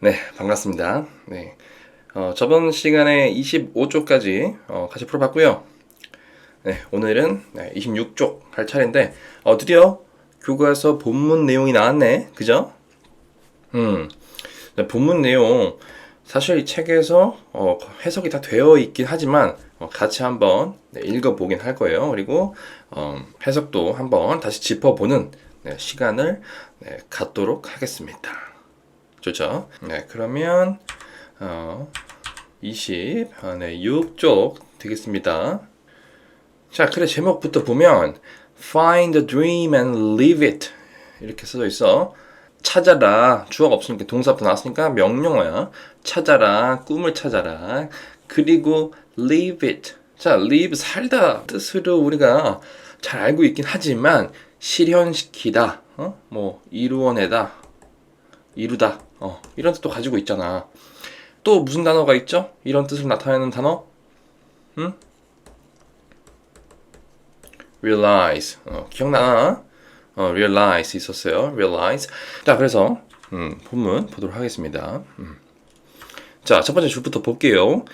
네, 반갑습니다. 네. 어, 저번 시간에 25쪽까지 어, 같이 풀어봤고요. 네, 오늘은 네, 26쪽 할 차례인데 어, 드디어 교과서 본문 내용이 나왔네. 그죠? 음. 네, 본문 내용 사실 이 책에서 어, 해석이 다 되어 있긴 하지만 어, 같이 한번 네, 읽어보긴 할 거예요. 그리고 어, 해석도 한번 다시 짚어보는 네, 시간을 네, 갖도록 하겠습니다. 좋죠? 네, 그러면 어, 20, 아, 네, 6쪽 되겠습니다. 자, 그래 제목부터 보면 Find a dream and live it 이렇게 써져 있어. 찾아라 주어가 없으니까 동사부터 나왔으니까 명령어야. 찾아라 꿈을 찾아라. 그리고 live it. 자, live 살다 뜻으로 우리가 잘 알고 있긴 하지만 실현시키다, 어? 뭐 이루어내다, 이루다, 어, 이런 뜻도 가지고 있잖아. 또 무슨 단어가 있죠? 이런 뜻을 나타내는 단어? 응? realize. 어, 기억나? 어, realize 있었어요. realize. 자, 그래서 음, 본문 보도록 하겠습니다. 음. 자, 첫 번째 줄부터 볼게요.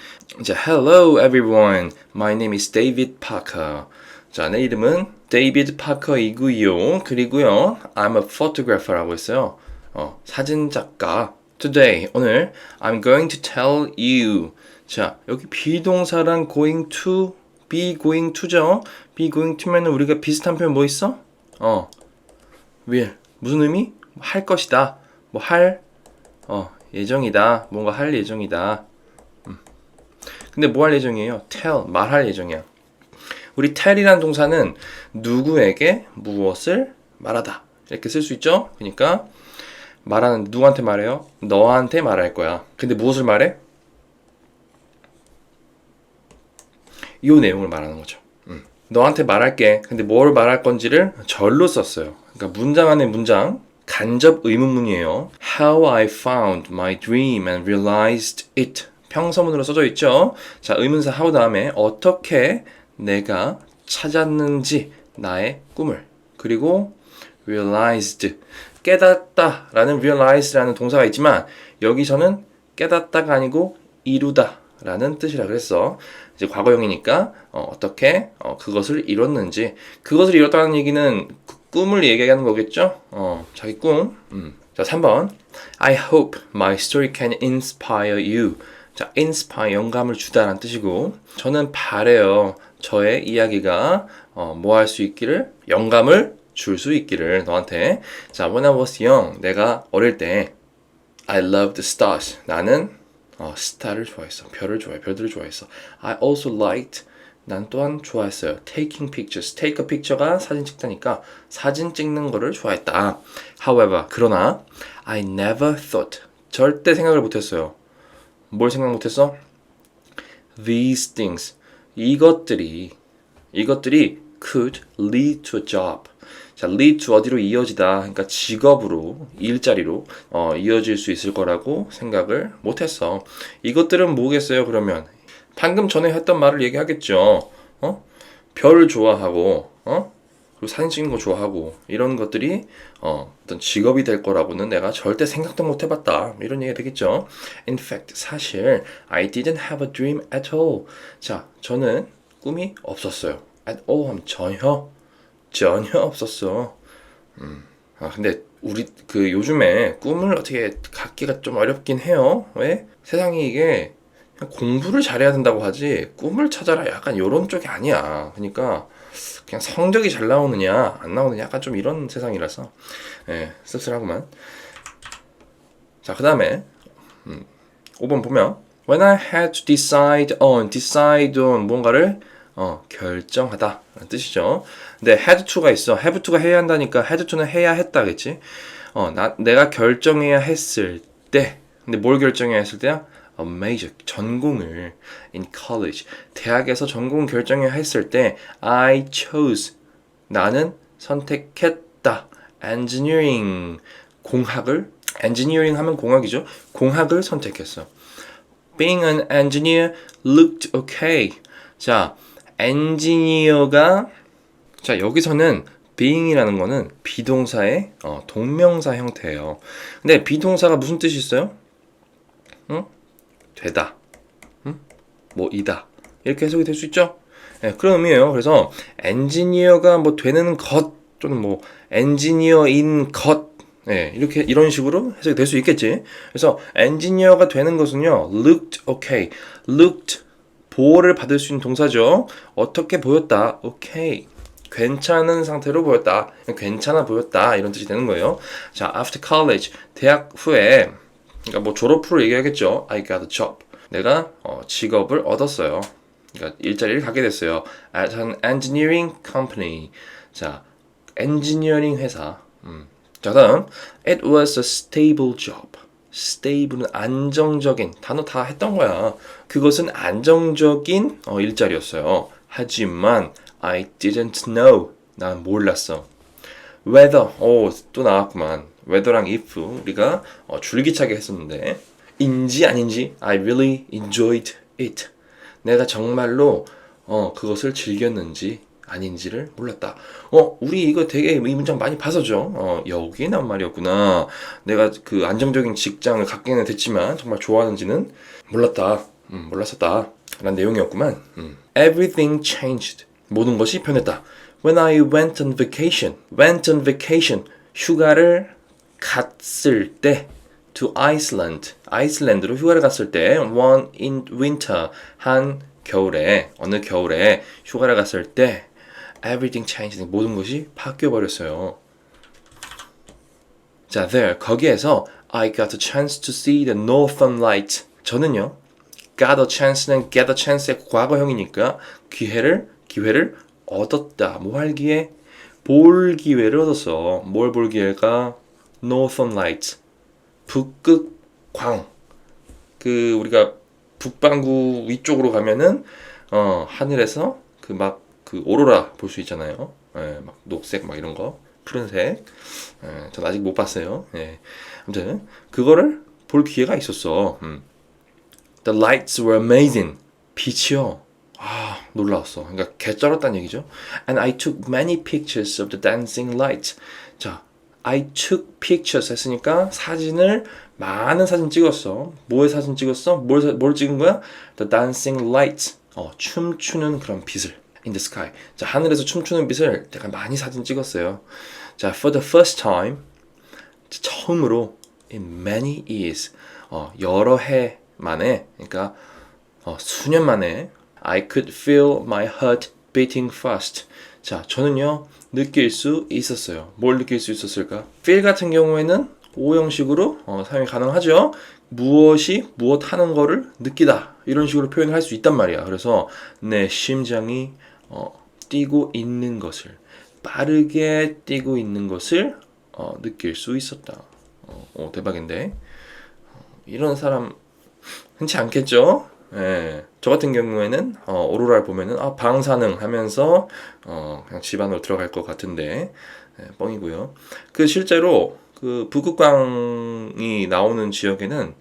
자, hello everyone. My name is David Parker. 자, 내 이름은 David Parker이고요. 그리고요, I'm a photographer라고 했어요. 어, 사진 작가. Today, 오늘 I'm going to tell you. 자, 여기 비동사랑 going to, be going to죠. be going to면 우리가 비슷한 표현 뭐 있어? 어, will. 무슨 의미? 할 것이다. 뭐 할, 어, 예정이다. 뭔가 할 예정이다. 음. 근데 뭐 할 예정이에요? tell, 말할 예정이야. 우리 tell이라는 동사는 누구에게 무엇을 말하다. 이렇게 쓸 수 있죠? 그러니까 말하는 누구한테 말해요? 너한테 말할 거야. 근데 무엇을 말해? 이 내용을 말하는 거죠. 음. 너한테 말할게. 근데 뭘 말할 건지를 절로 썼어요. 그러니까 문장 안에 문장 간접 의문문이에요. How I found my dream and realized it. 평서문으로 써져 있죠. 자, 의문사 how 다음에 어떻게 내가 찾았는지 나의 꿈을 그리고 realized 깨닫다 라는 realize라는 동사가 있지만 여기서는 깨닫다가 아니고 이루다 라는 뜻이라 그랬어. 이제 과거형이니까 어, 떻게 어, 그것을 이뤘는지 그것을 이뤘다는 얘기는 그 꿈을 얘기하는 거겠죠? 어, 자기 꿈. 음. 자, 3번. I hope my story can inspire you. 자, inspire 영감을 주다라는 뜻이고 저는 바래요. 저의 이야기가 어, 뭐 할 수 있기를 영감을 줄 수 있기를 너한테. 자, when I was young, 내가 어릴 때 I loved stars. 나는 어, 스타를 좋아했어. 별을 좋아해. 별들을 좋아했어. I also liked 난 또한 좋아했어요. Taking pictures. Take a picture가 사진 찍다니까 사진 찍는 거를 좋아했다. However, 그러나 I never thought. 절대 생각을 못했어요. 뭘 생각 못했어? These things. 이것들이 이것들이 could lead to a job. 자, lead to 어디로 이어지다. 그러니까 직업으로, 일자리로 어, 이어질 수 있을 거라고 생각을 못 했어. 이것들은 뭐겠어요? 그러면 방금 전에 했던 말을 얘기하겠죠. 어? 별을 좋아하고, 어? 그리고 사진 찍는 거 좋아하고 이런 것들이 어, 어떤 직업이 될 거라고는 내가 절대 생각도 못 해봤다 이런 얘기가 되겠죠. In fact, 사실 I didn't have a dream at all. 자, 저는 꿈이 없었어요. At all 하면 전혀 전혀 없었어. 음. 아 근데 우리 그 요즘에 꿈을 어떻게 갖기가 좀 어렵긴 해요. 왜? 세상이 이게 공부를 잘해야 된다고 하지 꿈을 찾아라 약간 이런 쪽이 아니야. 그러니까 그냥 성적이 잘 나오느냐 안 나오느냐 약간 좀 이런 세상이라서 예, 씁쓸하구만. 자, 그 다음에 음, 5번 보면 When I had to decide on, decide on 뭔가를 어, 결정하다 라는 뜻이죠. 근데 had to가 있어. have to가 해야 한다니까 had to는 해야 했다겠지. 어, 나, 내가 결정해야 했을 때 근데 뭘 결정해야 했을 때야? A major 전공을 in college. 대학에서 전공 결정해야 했을 때 I chose. 나는 선택했다. Engineering. 공학을 engineering 하면 공학이죠. 공학을 선택했어. Being an engineer looked okay. 자 엔지니어가 자 여기서는 being이라는 거는 비동사의 어, 동명사 형태예요. 근데 비동사가 무슨 뜻이 있어요? 응? 되다. 응? 뭐 이다. 이렇게 해석이 될 수 있죠? 네, 그런 의미예요. 그래서 엔지니어가 뭐 되는 것 또는 뭐 엔지니어인 것 네, 이렇게 이런 식으로 해석이 될 수 있겠지. 그래서 엔지니어가 되는 것은요. looked okay. looked 보호를 받을 수 있는 동사죠. 어떻게 보였다. okay. 괜찮은 상태로 보였다. 괜찮아 보였다. 이런 뜻이 되는 거예요. 자, after college 대학 후에 그러니까 뭐 졸업 후로 얘기하겠죠. I got a job. 내가 어, 직업을 얻었어요. 그러니까 일자리를 갖게 됐어요. At an engineering company. 자, 엔지니어링 회사. 음. 자, 다음. It was a stable job. stable은 안정적인 단어 다 했던 거야. 그것은 안정적인 어, 일자리였어요. 하지만 I didn't know. 난 몰랐어. whether 오, 또 나왔구만. Whether랑 if 우리가 어, 줄기차게 했었는데 인지 아닌지 I really enjoyed it. 내가 정말로 어, 그것을 즐겼는지 아닌지를 몰랐다. 어, 우리 이거 되게 이 문장 많이 봐서죠. 어, 여기에 나온 말이었구나. 내가 그 안정적인 직장을 갖게는 됐지만 정말 좋아하는지는 몰랐다. 음, 몰랐었다. 라는 내용이었구만. 음. Everything changed. 모든 것이 변했다. When I went on vacation. went on vacation. 휴가를 갔을 때 to Iceland. 아이슬란드로 휴가를 갔을 때 one in winter. 한 겨울에 어느 겨울에 휴가를 갔을 때 everything changed. 모든 것이 바뀌어 버렸어요. 자, there 거기에서 I got a chance to see the northern light. 저는요. got a chance는 get a chance의 과거형이니까 기회를 기회를 얻었다. 뭐 할 기회? 볼 기회를 얻었어. 뭘 볼 기회가? Northern Lights. 북극 광. 그 우리가 북반구 위쪽으로 가면은 어 하늘에서 그막그 오로라 볼 수 있잖아요. 예, 막 녹색 막 이런 거, 푸른색. 예, 전 아직 못 봤어요. 예. 아무튼 그거를 볼 기회가 있었어. 음. The lights were amazing. 빛이요. 아, 놀라웠어. 그러니까 개쩔었다는 얘기죠. And I took many pictures of the dancing lights. 자, I took pictures 했으니까 사진을 많은 사진 찍었어. 뭐의 사진 찍었어? 뭘, 사- 뭘 찍은 거야? The dancing lights. 어, 춤추는 그런 빛을. In the sky. 자, 하늘에서 춤추는 빛을 내가 많이 사진 찍었어요. 자, for the first time. 자, 처음으로 in many years. 어, 여러 해 만에, 그러니까 어, 수년 만에 I could feel my heart beating fast. 자, 저는요 느낄 수 있었어요. 뭘 느낄 수 있었을까? feel 같은 경우에는 오 형식으로 어, 사용이 가능하죠. 무엇이 무엇 하는 거를 느끼다 이런 식으로 표현을 할 수 있단 말이야. 그래서 내 심장이 어, 뛰고 있는 것을 빠르게 뛰고 있는 것을 어, 느낄 수 있었다. 어, 어, 대박인데 어, 이런 사람 흔치 않겠죠? 예. 저 같은 경우에는 어, 오로라를 보면은 아, 방사능 하면서 어, 그냥 집 안으로 들어갈 것 같은데 예, 뻥이고요. 그 실제로 그 북극광이 나오는 지역에는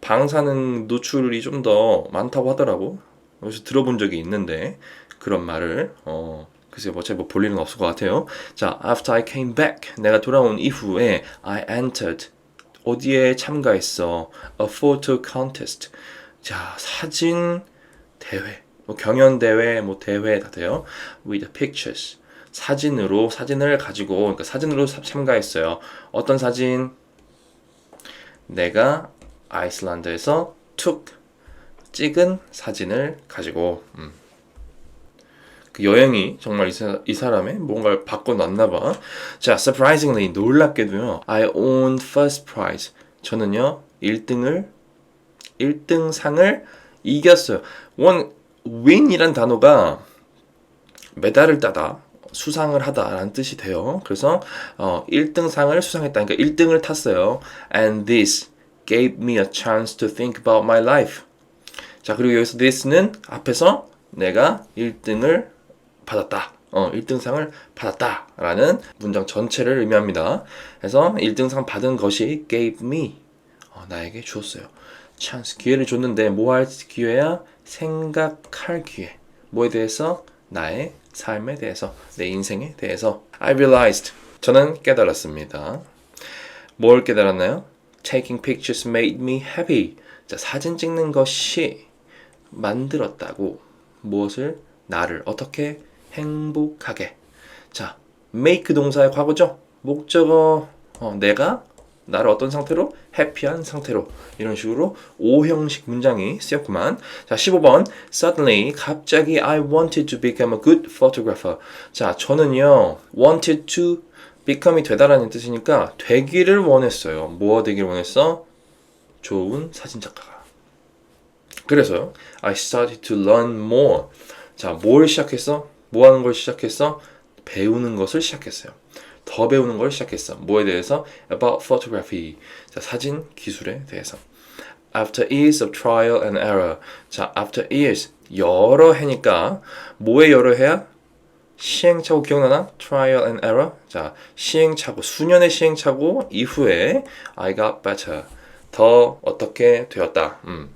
방사능 노출이 좀 더 많다고 하더라고. 그래서 들어본 적이 있는데 그런 말을 어 글쎄 뭐 어차피 뭐볼 일은 없을 것 같아요. 자, after I came back 내가 돌아온 이후에 I entered 어디에 참가했어? A photo contest. 자, 사진 대회. 뭐 경연 대회, 뭐 대회 다 돼요. With pictures. 사진으로 사진을 가지고 그러니까 사진으로 사- 참가했어요. 어떤 사진? 내가 아이슬란드에서 took 찍은 사진을 가지고 음. 그 여행이 정말 이, 사, 이 사람의 뭔가를 바꿔놨나 봐. 자, surprisingly 놀랍게도요. I own first prize. 저는요 1등을 1등 상을 이겼어요. 원 win이란 단어가 메달을 따다, 수상을 하다라는 뜻이 돼요. 그래서 어, 1등 상을 수상했다. 그러니까 1등을 탔어요. And this gave me a chance to think about my life. 자, 그리고 여기서 this는 앞에서 내가 1등을 받았다. 어, 1등상을 받았다라는 문장 전체를 의미합니다. 그래서 1등상 받은 것이 gave me 어, 나에게 주었어요. 찬스 기회를 줬는데 뭐 할 기회야? 생각할 기회. 뭐에 대해서? 나의 삶에 대해서, 내 인생에 대해서. I realized. 저는 깨달았습니다. 뭘 깨달았나요? Taking pictures made me happy. 자, 사진 찍는 것이 만들었다고. 무엇을? 나를 어떻게 행복하게. 자, make 동사의 과거죠. 목적어 어, 내가 나를 어떤 상태로 해피한 상태로 이런 식으로 오형식 문장이 쓰였구만. 자, 15번. Suddenly 갑자기 I wanted to become a good photographer. 자, 저는요. wanted to become이 되다라는 뜻이니까 되기를 원했어요. 뭐가 되기를 원했어? 좋은 사진 작가가. 그래서요. I started to learn more. 자, 뭘 시작했어? 뭐 하는 걸 시작했어? 배우는 것을 시작했어요. 더 배우는 걸 시작했어. 뭐에 대해서? About photography. 자, 사진 기술에 대해서. After years of trial and error. 자, after years. 여러 해니까 뭐의 여러 해야? 시행착오 기억나나? Trial and error. 자, 시행착오, 수년의 시행착오 이후에 I got better. 더 어떻게 되었다. 음.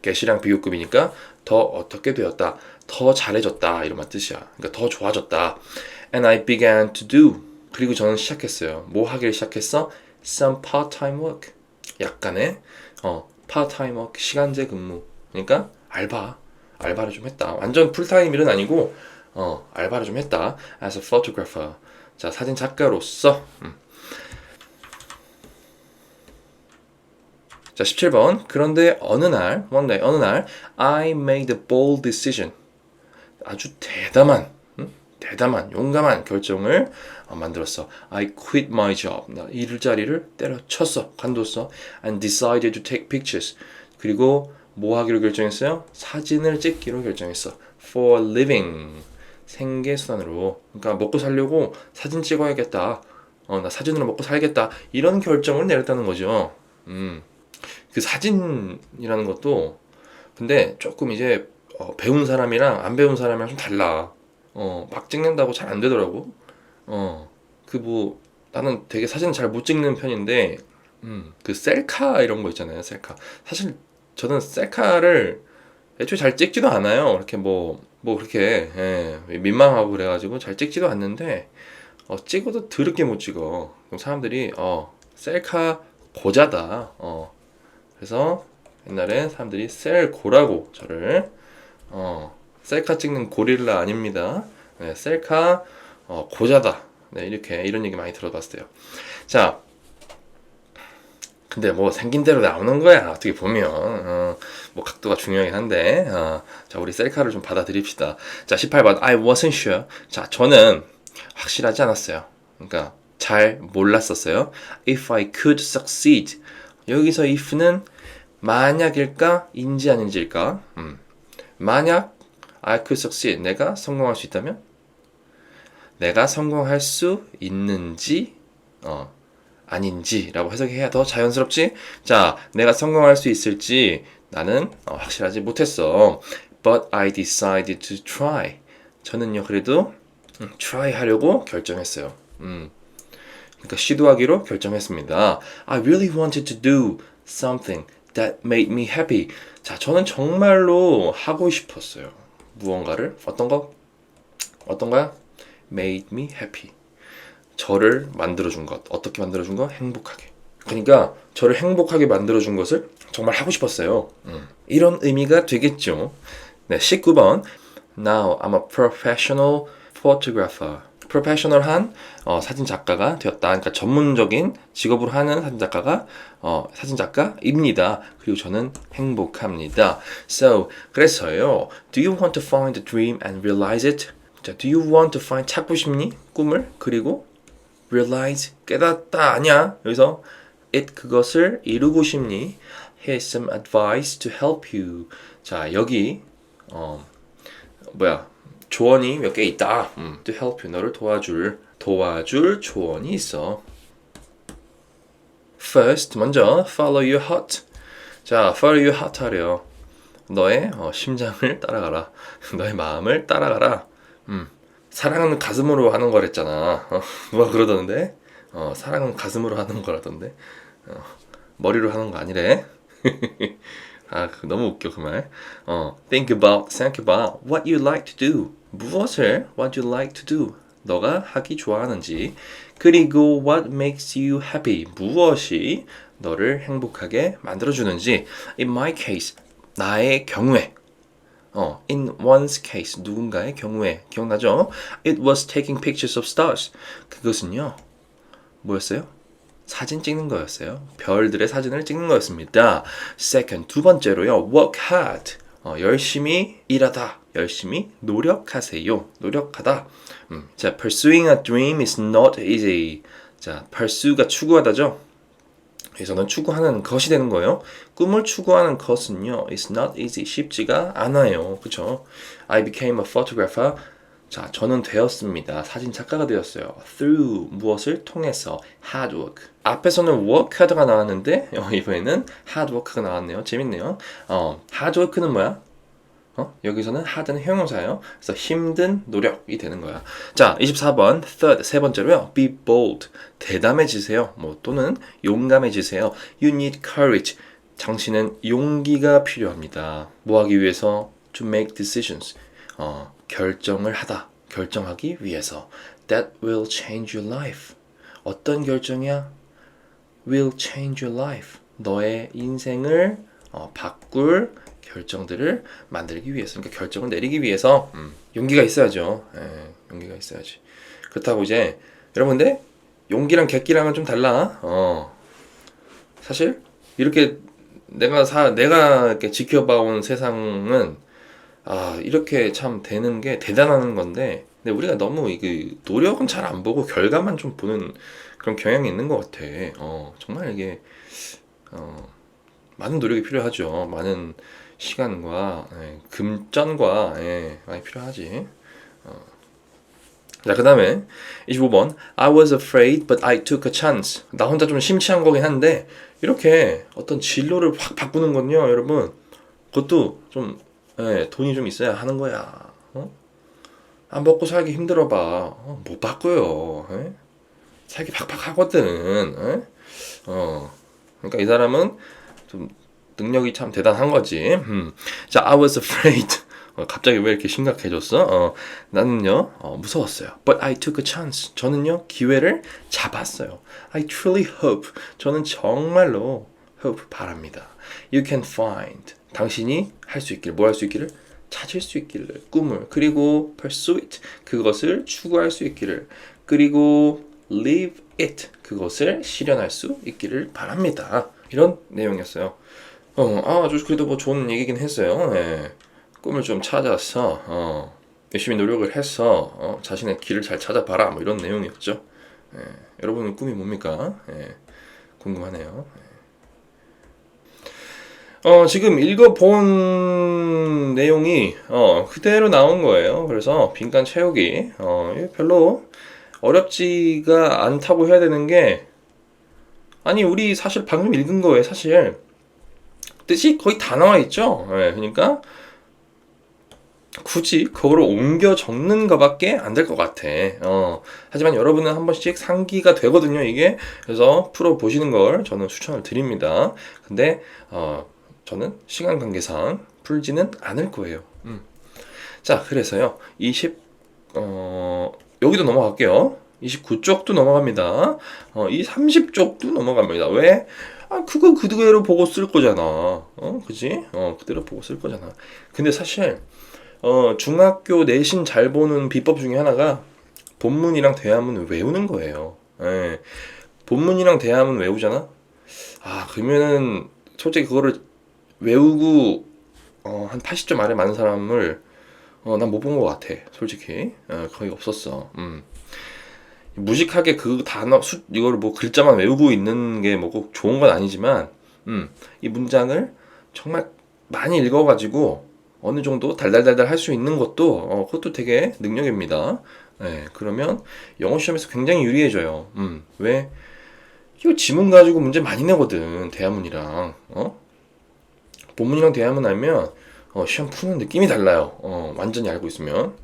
개시량 비교급이니까 더 어떻게 되었다. 더 잘해졌다. 이런 말 뜻이야. 그러니까 더 좋아졌다. And I began to do. 그리고 저는 시작했어요. 뭐 하기를 시작했어? Some part-time work. 약간의 어, part-time work, 시간제 근무. 그러니까 알바. 알바를 좀 했다. 완전 풀타임 일은 아니고 어, 알바를 좀 했다. As a photographer. 자, 사진 작가로서. 음. 자, 17번. 그런데 어느 날, one day, 어느 날, I made a bold decision. 아주 대담한, 음? 대담한, 용감한 결정을 어, 만들었어. I quit my job. 나 일자리를 때려쳤어. 관뒀어. And decided to take pictures. 그리고 뭐 하기로 결정했어요? 사진을 찍기로 결정했어. For living. 생계수단으로. 그러니까 먹고 살려고 사진 찍어야겠다. 어, 나 사진으로 먹고 살겠다. 이런 결정을 내렸다는 거죠. 음. 그 사진이라는 것도 근데 조금 이제 어, 배운 사람이랑 안 배운 사람이랑 좀 달라. 어, 막 찍는다고 잘 안 되더라고. 어, 그 뭐 나는 되게 사진 잘 못 찍는 편인데, 음, 그 셀카 이런 거 있잖아요. 셀카. 사실 저는 셀카를 애초에 잘 찍지도 않아요. 이렇게 뭐, 뭐 그렇게 예, 민망하고 그래가지고 잘 찍지도 않는데, 어, 찍어도 더럽게 못 찍어. 그럼 사람들이 어, 셀카 고자다. 어, 그래서 옛날에 사람들이 셀고라고 저를 어, 셀카 찍는 고릴라 아닙니다. 네, 셀카 어, 고자다. 네, 이렇게 이런 얘기 많이 들어봤어요. 자, 근데 뭐 생긴 대로 나오는 거야. 어떻게 보면 어, 뭐 각도가 중요하긴 한데 어, 자 우리 셀카를 좀 받아들입시다. 자 18번 I wasn't sure. 자 저는 확실하지 않았어요. 그러니까 잘 몰랐었어요. If I could succeed. 여기서 if는 만약일까 인지 아닌지일까. 음. 만약 I could succeed. 내가 성공할 수 있다면 내가 성공할 수 있는지 어, 아닌지라고 해석해야 더 자연스럽지? 자, 내가 성공할 수 있을지 나는 어, 확실하지 못했어. But I decided to try. 저는요 그래도 음, try 하려고 결정했어요. 음. 그러니까 시도하기로 결정했습니다. I really wanted to do something that made me happy. 자, 저는 정말로 하고 싶었어요. 무언가를 어떤 거? 어떤 거야? made me happy. 저를 만들어준 것. 어떻게 만들어준 거? 행복하게. 그러니까 저를 행복하게 만들어준 것을 정말 하고 싶었어요. 음. 이런 의미가 되겠죠. 네, 19번. Now I'm a professional photographer. 프로페셔널한 어, 사진 작가가 되었다. 그러니까 전문적인 직업으로 하는 사진 작가가 어, 사진 작가입니다. 그리고 저는 행복합니다. So 그래서요. Do you want to find a dream and realize it? 자, do you want to find 찾고 싶니? 꿈을 그리고 realize 깨닫다 아니야. 여기서 it 그것을 이루고 싶니? Here's some advice to help you. 자, 여기 어 뭐야? 조언이 몇 개 있다. 음, to help you 너를 도와줄 도와줄 조언이 있어. First 먼저 follow your heart. 자, follow your heart 하래요. 너의 어, 심장을 따라가라. 너의 마음을 따라가라. 음. 사랑은 가슴으로 하는 거랬잖아. 어, 누가 그러던데? 어, 사랑은 가슴으로 하는 거라던데. 어, 머리로 하는 거 아니래. 아, 그 너무 웃겨 그 말. 어, think about, 생각해봐. What you like to do. 무엇을 what you like to do 너가 하기 좋아하는지 그리고 what makes you happy 무엇이 너를 행복하게 만들어주는지 in my case 나의 경우에 어, in one's case 누군가의 경우에 기억나죠? It was taking pictures of stars. 그것은요 뭐였어요? 사진 찍는 거였어요. 별들의 사진을 찍는 거였습니다. Second 두 번째로요 work hard 어, 열심히 일하다 열심히 노력하세요. 노력하다. 음, 자 pursuing a dream is not easy. 자 pursue가 추구하다죠. 여기서는 추구하는 것이 되는 거예요. 꿈을 추구하는 것은요, it's not easy. 쉽지가 않아요. 그쵸? I became a photographer. 자, 저는 되었습니다. 사진 작가가 되었어요. through 무엇을 통해서 hard work. 앞에서는 work hard가 나왔는데 어, 이번에는 hard work가 나왔네요. 재밌네요. 어, hard work는 뭐야? 어? 여기서는 hard는 형용사예요. 그래서 힘든 노력이 되는 거야. 자, 24번 third 세 번째로요. be bold 대담해지세요. 뭐 또는 용감해지세요. you need courage. 당신은 용기가 필요합니다. 뭐 하기 위해서 to make decisions. 어, 결정을 하다. 결정하기 위해서. that will change your life. 어떤 결정이야? will change your life. 너의 인생을 어, 바꿀 결정들을 만들기 위해서, 그러니까 결정을 내리기 위해서 음, 용기가 있어야죠. 예, 용기가 있어야지. 그렇다고 이제 여러분들 용기랑 객기랑은 좀 달라. 어, 사실 이렇게 내가 사 내가 이렇게 지켜봐온 세상은 아 이렇게 참 되는 게 대단한 건데, 근데 우리가 너무 이그 노력은 잘 안 보고 결과만 좀 보는 그런 경향이 있는 것 같아. 어, 정말 이게 어, 많은 노력이 필요하죠. 많은 시간과 예, 금전과 예, 많이 필요하지. 어. 자, 그 다음에 25번 I was afraid but I took a chance 나 혼자 좀 심취한 거긴 한데 이렇게 어떤 진로를 확 바꾸는 건요 여러분 그것도 좀 예, 돈이 좀 있어야 하는 거야 어? 안 먹고 살기 힘들어 봐 어, 못 바꿔요 예? 살기 팍팍하거든 예? 어. 그러니까 이 사람은 좀 능력이 참 대단한 거지. 음. 자, I was afraid. 어, 갑자기 왜 이렇게 심각해졌어? 어, 나는요, 어, 무서웠어요. But I took a chance. 저는요, 기회를 잡았어요. I truly hope. 저는 정말로 hope 바랍니다. You can find. 당신이 할 수 있기를, 뭐할수 있기를? 찾을 수 있기를, 꿈을. 그리고 pursue it. 그것을 추구할 수 있기를. 그리고 live it. 그것을 실현할 수 있기를 바랍니다. 이런 내용이었어요. 어, 아, 아주 그래도 뭐 좋은 얘기긴 했어요. 예. 꿈을 좀 찾아서 어, 열심히 노력을 해서 어, 자신의 길을 잘 찾아봐라 뭐 이런 내용이었죠. 예. 여러분은 꿈이 뭡니까? 예. 궁금하네요. 예. 어, 지금 읽어본 내용이 어, 그대로 나온 거예요. 그래서 빈칸 채우기 어, 별로 어렵지가 않다고 해야 되는 게 아니 우리 사실 방금 읽은 거에 사실 뜻이 거의 다 나와 있죠. 예, 그러니까 굳이 그거를 옮겨 적는 것밖에 안 될 것 같아. 어, 하지만 여러분은 한 번씩 상기가 되거든요, 이게. 그래서 풀어 보시는 걸 저는 추천을 드립니다. 근데 어, 저는 시간 관계상 풀지는 않을 거예요. 음. 자, 그래서요. 20 어, 여기도 넘어갈게요. 29쪽도 넘어갑니다. 어, 이 30쪽도 넘어갑니다. 왜? 아, 그거 그대로 보고 쓸 거잖아. 어, 그지? 어, 그대로 보고 쓸 거잖아. 근데 사실, 어, 중학교 내신 잘 보는 비법 중에 하나가 본문이랑 대화문을 외우는 거예요. 예. 본문이랑 대화문 외우잖아? 아, 그러면은, 솔직히 그거를 외우고, 어, 한 80점 아래 많은 사람을, 어, 난 못 본 것 같아. 솔직히. 어, 거의 없었어. 음. 무식하게 그 단어 수 이거를 뭐 글자만 외우고 있는 게 뭐 꼭 좋은 건 아니지만 음, 이 문장을 정말 많이 읽어가지고 어느 정도 달달달달 할 수 있는 것도 어, 그것도 되게 능력입니다. 네, 그러면 영어 시험에서 굉장히 유리해져요. 음, 왜? 이거 지문 가지고 문제 많이 내거든 대화문이랑 어? 본문이랑 대화문 알면 어, 시험 푸는 느낌이 달라요. 어, 완전히 알고 있으면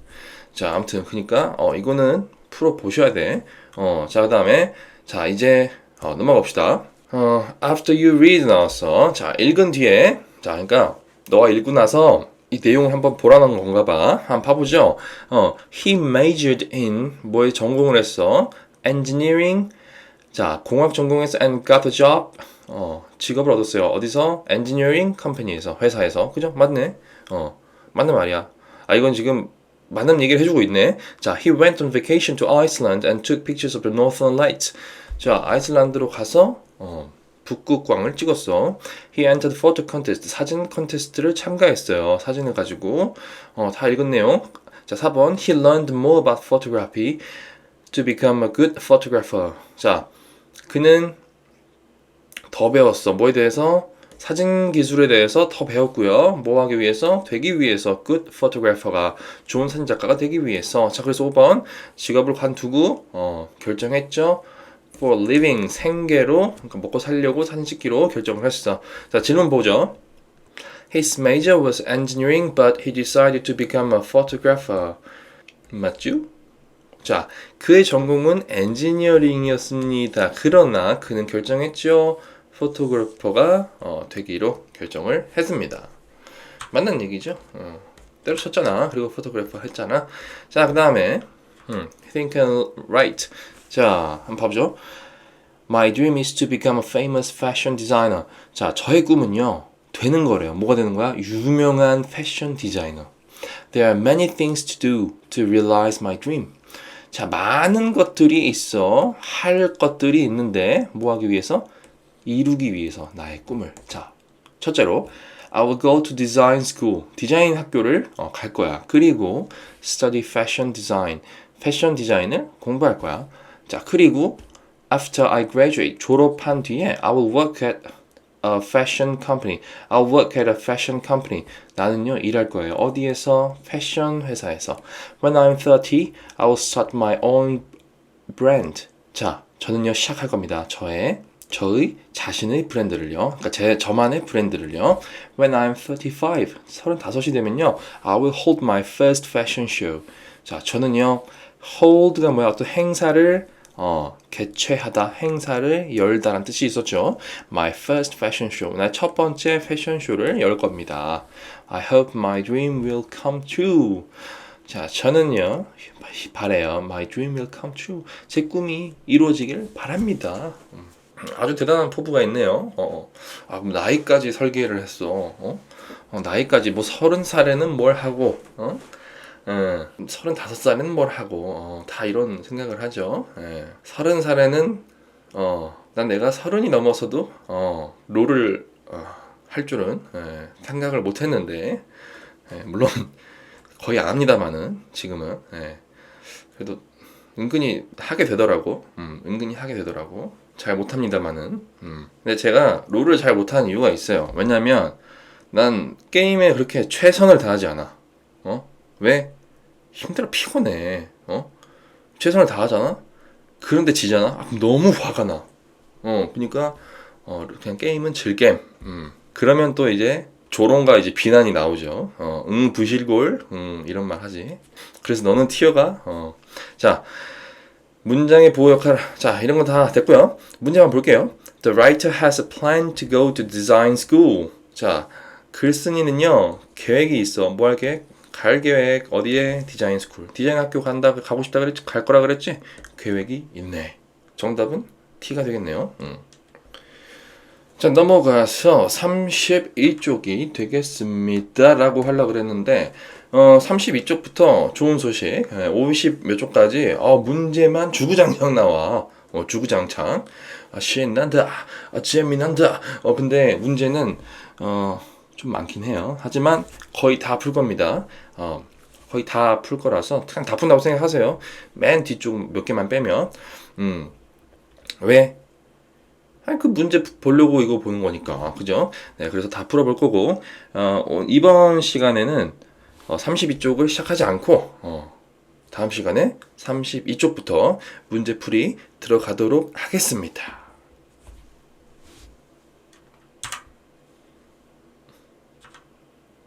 자 아무튼 그러니까 어, 이거는 풀어 보셔야 돼. 어, 자, 그 다음에, 자, 이제, 어, 넘어가 봅시다. 어, after you read 나왔어. 자, 읽은 뒤에, 자, 그러니까, 너가 읽고 나서, 이 내용을 한번 보라는 건가 봐. 한번 봐보죠. 어, he majored in 뭐에 전공을 했어? engineering. 자, 공학 전공해서 and got a job. 어, 직업을 얻었어요. 어디서? engineering company에서 회사에서. 그죠? 맞네. 어, 맞는 말이야. 아, 이건 지금 맞는 얘기를 해주고 있네. 자, he went on vacation to Iceland and took pictures of the Northern Lights. 자, 아이슬란드로 가서 어, 북극광을 찍었어. He entered photo contest. 사진 컨테스트를 참가했어요. 사진을 가지고. 어, 다 읽었네요. 자, 4번. He learned more about photography to become a good photographer. 자, 그는 더 배웠어. 뭐에 대해서? 사진 기술에 대해서 더 배웠고요. 뭐 하기 위해서? 되기 위해서 good photographer가 좋은 사진 작가가 되기 위해서. 자, 그래서 5번 직업을 관두고 어, 결정했죠. for living 생계로 그러니까 먹고 살려고 사진 찍기로 결정을 했어. 자, 질문 보죠. His major was engineering, but he decided to become a photographer. 맞죠? 자, 그의 전공은 엔지니어링이었습니다. 그러나 그는 결정했죠. 포토그래퍼가 어, 되기로 결정을 했습니다. 맞는 얘기죠. 어, 때려쳤잖아. 그리고 포토그래퍼 했잖아. 자, 그 다음에 음, think and write. 자, 한번 봐보죠. My dream is to become a famous fashion designer. 자, 저의 꿈은요. 되는 거래요. 뭐가 되는 거야? 유명한 패션 디자이너. There are many things to do to realize my dream. 자, 많은 것들이 있어. 할 것들이 있는데 뭐 하기 위해서? 이루기 위해서 나의 꿈을. 자, 첫째로 I will go to design school. 디자인 학교를 어, 갈 거야. 그리고 study fashion design. 패션 디자인을 공부할 거야. 자, 그리고 after I graduate 졸업한 뒤에 I will work at a fashion company. I'll work at a fashion company. 나는요 일할 거예요. 어디에서? 패션 회사에서. When I'm 30, I will start my own brand. 자, 저는요 시작할 겁니다. 저의 저의 자신의 브랜드를요. 그러니까 제 저만의 브랜드를요. When I'm 35, 35이 되면요. I will hold my first fashion show. 자, 저는요. hold가 뭐야? 어떤 행사를 어, 개최하다, 행사를 열다라는 뜻이 있었죠. My first fashion show. 나의 첫 번째 패션 쇼를 열 겁니다. I hope my dream will come true. 자, 저는요, 바래요. My dream will come true. 제 꿈이 이루어지길 바랍니다. 음, 아주 대단한 포부가 있네요. 어, 아, 그럼 나이까지 설계를 했어. 어? 어, 나이까지 뭐 서른 살에는 뭘 하고, 어? 예, 35살에는 뭘 하고 어, 다 이런 생각을 하죠. 예, 30살에는 어, 난 내가 서른이 넘어서도 어, 롤을 어, 할 줄은 예, 생각을 못 했는데 예, 물론 거의 안 합니다만은 지금은 예, 그래도 은근히 하게 되더라고. 음, 은근히 하게 되더라고. 잘 못합니다만은. 음. 근데 제가 롤을 잘 못하는 이유가 있어요. 왜냐면 난 게임에 그렇게 최선을 다하지 않아. 어? 왜? 힘들어 피곤해. 어? 최선을 다하잖아. 그런데 지잖아. 아, 너무 화가 나. 어, 그러니까 어, 그냥 게임은 즐겜. 음. 그러면 또 이제 조롱과 이제 비난이 나오죠. 어, 응 부실골, 음, 이런 말 하지. 그래서 너는 티어가 어. 자, 문장의 보호 역할. 자, 이런 거다 됐고요. 문제만 볼게요. The writer has a plan to go to design school. 자, 글쓴이는요 계획이 있어. 뭐 할 계획? 갈 계획 어디에 디자인 스쿨 디자인 학교 간다 가고 싶다 그랬지 갈 거라 그랬지 계획이 있네 정답은 T가 되겠네요 음. 자 넘어가서 32쪽이 되겠습니다 라고 하려고 그랬는데 어, 32쪽부터 좋은 소식 50 몇 쪽까지 어, 문제만 주구장창 나와 어, 주구장창 아, 신난다 아, 재미난다 어, 근데 문제는 어, 좀 많긴 해요. 하지만 거의 다 풀 겁니다. 어, 거의 다 풀 거라서 그냥 다 푼다고 생각하세요. 맨 뒤쪽 몇 개만 빼면 음, 왜? 아니 그 문제 보려고 이거 보는 거니까 그죠? 네, 그래서 다 풀어볼 거고 어, 이번 시간에는 어, 32쪽을 시작하지 않고 어, 다음 시간에 32쪽부터 문제풀이 들어가도록 하겠습니다.